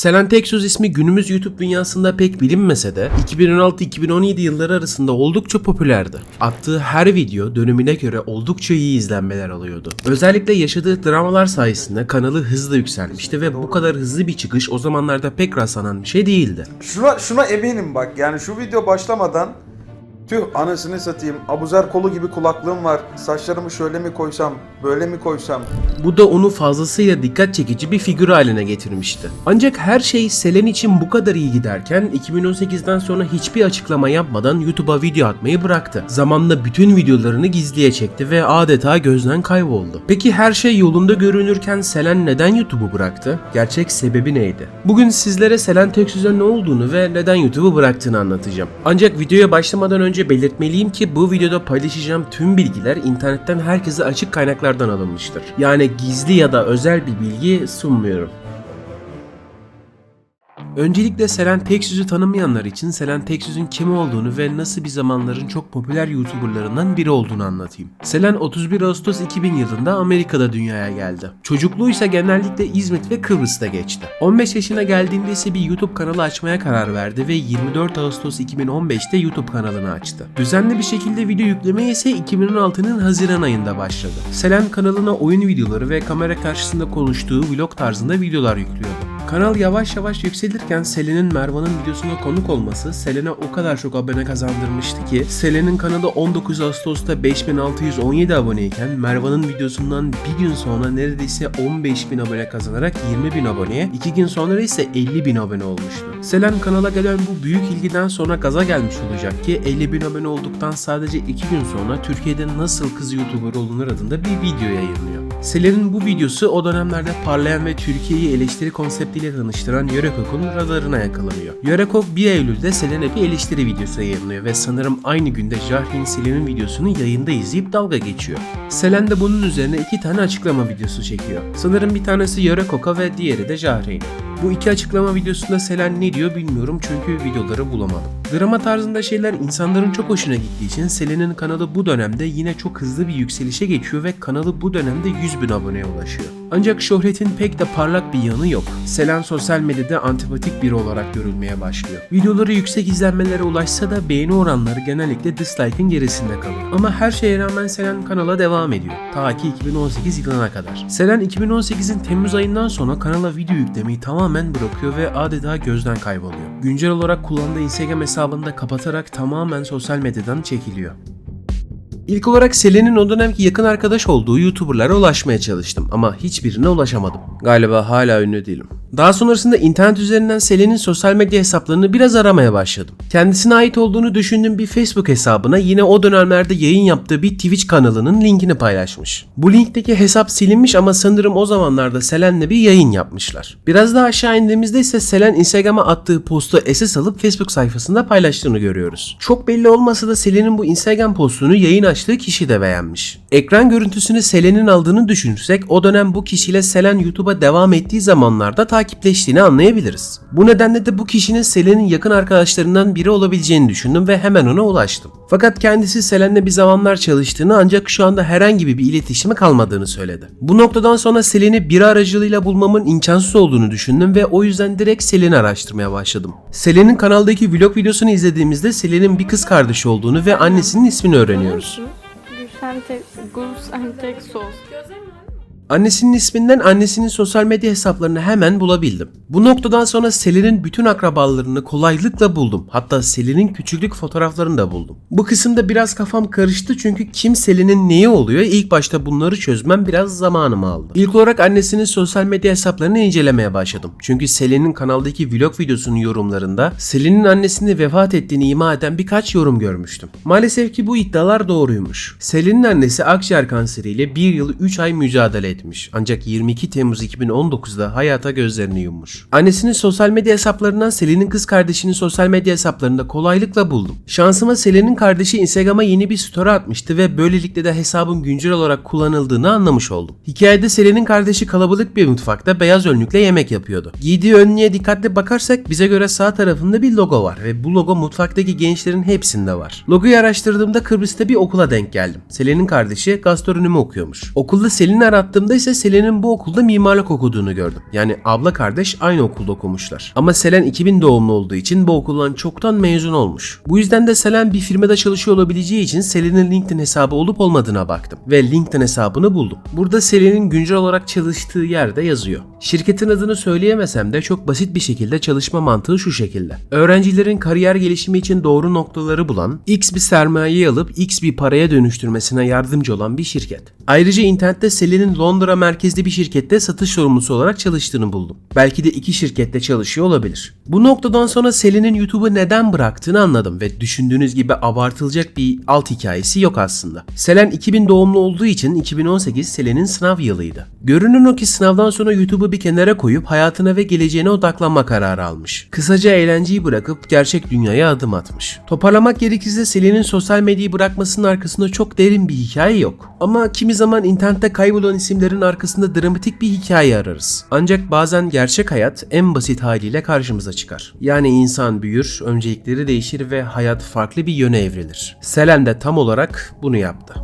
Selen Teksoz ismi günümüz YouTube dünyasında pek bilinmese de 2016-2017 yılları arasında oldukça popülerdi. Attığı her video dönemine göre oldukça iyi izlenmeler alıyordu. Özellikle yaşadığı dramalar sayesinde kanalı hızla yükselmişti ve bu kadar hızlı bir çıkış o zamanlarda pek rastlanan bir şey değildi. Şuna, şuna eminim bak yani şu video başlamadan tüh anasını satayım abuzer kolu gibi kulaklığım var saçlarımı şöyle mi koysam böyle mi koysam Bu da onu fazlasıyla dikkat çekici bir figür haline getirmişti. Ancak her şey Selen için bu kadar iyi giderken 2018'den sonra hiçbir açıklama yapmadan YouTube'a video atmayı bıraktı. Zamanla bütün videolarını gizliye çekti ve adeta gözden kayboldu. Peki her şey yolunda görünürken Selen neden YouTube'u bıraktı? Gerçek sebebi neydi? Bugün sizlere Selen Teksüz'e ne olduğunu ve neden YouTube'u bıraktığını anlatacağım. Ancak videoya başlamadan önce belirtmeliyim ki bu videoda paylaşacağım tüm bilgiler internetten herkese açık kaynaklardan alınmıştır. Yani gizli ya da özel bir bilgi sunmuyorum. Öncelikle Selen Teksüz'ü tanımayanlar için Selen Teksüz'ün kim olduğunu ve nasıl bir zamanların çok popüler YouTuberlarından biri olduğunu anlatayım. Selen 31 Ağustos 2000 yılında Amerika'da dünyaya geldi. Çocukluğu ise genellikle İzmit ve Kıbrıs'ta geçti. 15 yaşına geldiğinde ise bir YouTube kanalı açmaya karar verdi ve 24 Ağustos 2015'te YouTube kanalını açtı. Düzenli bir şekilde video yüklemeye ise 2016'nın Haziran ayında başladı. Selen kanalına oyun videoları ve kamera karşısında konuştuğu vlog tarzında videolar yüklüyordu. Kanal yavaş yavaş yükselirken Selen'in Mervan'ın videosuna konuk olması Selen'e o kadar çok abone kazandırmıştı ki Selen'in kanalı 19 Ağustos'ta 5617 aboneyken Mervan'ın videosundan bir gün sonra neredeyse 15.000 abone kazanarak 20.000 aboneye, 2 gün sonra ise 50.000 abone olmuştu. Selen kanala gelen bu büyük ilgiden sonra gaza gelmiş olacak ki 50.000 abone olduktan sadece 2 gün sonra Türkiye'de nasıl kız YouTuber olunur adında bir video yayınlıyor. Selen'in bu videosu o dönemlerde parlayan ve Türkiye'yi eleştiri konseptiyle tanıştıran Yörekok'un radarına yakalanıyor. Yörekok 1 Eylül'de Selen'e bir eleştiri videosu yayınlıyor ve sanırım aynı günde Jahre'in Selen'in videosunu yayında izleyip dalga geçiyor. Selen de bunun üzerine iki tane açıklama videosu çekiyor. Sanırım bir tanesi Yörekok'a ve diğeri de Jahre'in. Bu iki açıklama videosunda Selen ne diyor bilmiyorum çünkü videoları bulamadım. Drama tarzında şeyler insanların çok hoşuna gittiği için Selen'in kanalı bu dönemde yine çok hızlı bir yükselişe geçiyor ve kanalı bu dönemde 100 bin aboneye ulaşıyor. Ancak şöhretin pek de parlak bir yanı yok. Selen sosyal medyada antipatik biri olarak görülmeye başlıyor. Videoları yüksek izlenmelere ulaşsa da beğeni oranları genellikle dislike'ın gerisinde kalıyor. Ama her şeye rağmen Selen kanala devam ediyor. Ta ki 2018 yılına kadar. Selen 2018'in Temmuz ayından sonra kanala video yüklemeyi tamamen bırakıyor ve adeta gözden kayboluyor. Güncel olarak kullandığı Instagram hesabını da kapatarak tamamen sosyal medyadan çekiliyor. İlk olarak Selen'in o dönemki yakın arkadaş olduğu YouTuber'lara ulaşmaya çalıştım ama hiçbirine ulaşamadım. Galiba hala ünlü değilim. Daha sonrasında internet üzerinden Selen'in sosyal medya hesaplarını biraz aramaya başladım. Kendisine ait olduğunu düşündüğüm bir Facebook hesabına yine o dönemlerde yayın yaptığı bir Twitch kanalının linkini paylaşmış. Bu linkteki hesap silinmiş ama sanırım o zamanlarda Selen'le bir yayın yapmışlar. Biraz daha aşağı indiğimizde ise Selen Instagram'a attığı postu SS alıp Facebook sayfasında paylaştığını görüyoruz. Çok belli olmasa da Selen'in bu Instagram postunu yayın açtığı kişi de beğenmiş. Ekran görüntüsünü Selen'in aldığını düşünürsek o dönem bu kişiyle Selen YouTube'a devam ettiği zamanlarda takipleştiğini anlayabiliriz. Bu nedenle de bu kişinin Selen'in yakın arkadaşlarından biri olabileceğini düşündüm ve hemen ona ulaştım. Fakat kendisi Selen'le bir zamanlar çalıştığını ancak şu anda herhangi bir iletişimi kalmadığını söyledi. Bu noktadan sonra Selen'i biri aracılığıyla bulmamın imkansız olduğunu düşündüm ve o yüzden direkt Selen'i araştırmaya başladım. Selen'in kanaldaki vlog videosunu izlediğimizde Selen'in bir kız kardeşi olduğunu ve annesinin ismini öğreniyoruz. Gülşen Tek, Gülşen Teksoz. Annesinin isminden annesinin sosyal medya hesaplarını hemen bulabildim. Bu noktadan sonra Selin'in bütün akrabalarını kolaylıkla buldum. Hatta Selin'in küçüklük fotoğraflarını da buldum. Bu kısımda biraz kafam karıştı çünkü kim Selin'in neyi oluyor ilk başta bunları çözmem biraz zamanımı aldı. İlk olarak annesinin sosyal medya hesaplarını incelemeye başladım. Çünkü Selin'in kanaldaki vlog videosunun yorumlarında Selin'in annesinin vefat ettiğini ima eden birkaç yorum görmüştüm. Maalesef ki bu iddialar doğruymuş. Selin'in annesi akciğer kanseriyle 1 yıl 3 ay mücadele etmiş. Ancak 22 Temmuz 2019'da hayata gözlerini yummuş. Annesinin sosyal medya hesaplarından Selin'in kız kardeşinin sosyal medya hesaplarında kolaylıkla buldum. Şansıma Selin'in kardeşi Instagram'a yeni bir story atmıştı ve böylelikle de hesabın güncel olarak kullanıldığını anlamış oldum. Hikayede Selin'in kardeşi kalabalık bir mutfakta beyaz önlükle yemek yapıyordu. Giydiği önlüğe dikkatli bakarsak bize göre sağ tarafında bir logo var ve bu logo mutfaktaki gençlerin hepsinde var. Logoyu araştırdığımda Kıbrıs'ta bir okula denk geldim. Selin'in kardeşi gastronomi okuyormuş. Okulda Selin'i arattığımda baktığımda ise Selen'in bu okulda mimarlık okuduğunu gördüm. Yani abla kardeş aynı okulda okumuşlar. Ama Selen 2000 doğumlu olduğu için bu okuldan çoktan mezun olmuş. Bu yüzden de Selen bir firmada çalışıyor olabileceği için Selen'in LinkedIn hesabı olup olmadığına baktım. Ve LinkedIn hesabını buldum. Burada Selen'in güncel olarak çalıştığı yerde yazıyor. Şirketin adını söyleyemesem de çok basit bir şekilde çalışma mantığı şu şekilde. Öğrencilerin kariyer gelişimi için doğru noktaları bulan, X bir sermayeyi alıp X bir paraya dönüştürmesine yardımcı olan bir şirket. Ayrıca internette Selin'in Londra merkezli bir şirkette satış sorumlusu olarak çalıştığını buldum. Belki de iki şirkette çalışıyor olabilir. Bu noktadan sonra Selin'in YouTube'u neden bıraktığını anladım ve düşündüğünüz gibi abartılacak bir alt hikayesi yok aslında. Selen 2000 doğumlu olduğu için 2018 Selen'in sınav yılıydı. Görünen o ki sınavdan sonra YouTube'u bir kenara koyup hayatına ve geleceğine odaklanma kararı almış. Kısaca eğlenceyi bırakıp gerçek dünyaya adım atmış. Toparlamak gerekirse Selin'in sosyal medyayı bırakmasının arkasında çok derin bir hikaye yok. Ama kimi zaman internette kaybolan isimlerin arkasında dramatik bir hikaye ararız. Ancak bazen gerçek hayat en basit haliyle karşımıza çıkar. Yani insan büyür, öncelikleri değişir ve hayat farklı bir yöne evrilir. Selen de tam olarak bunu yaptı.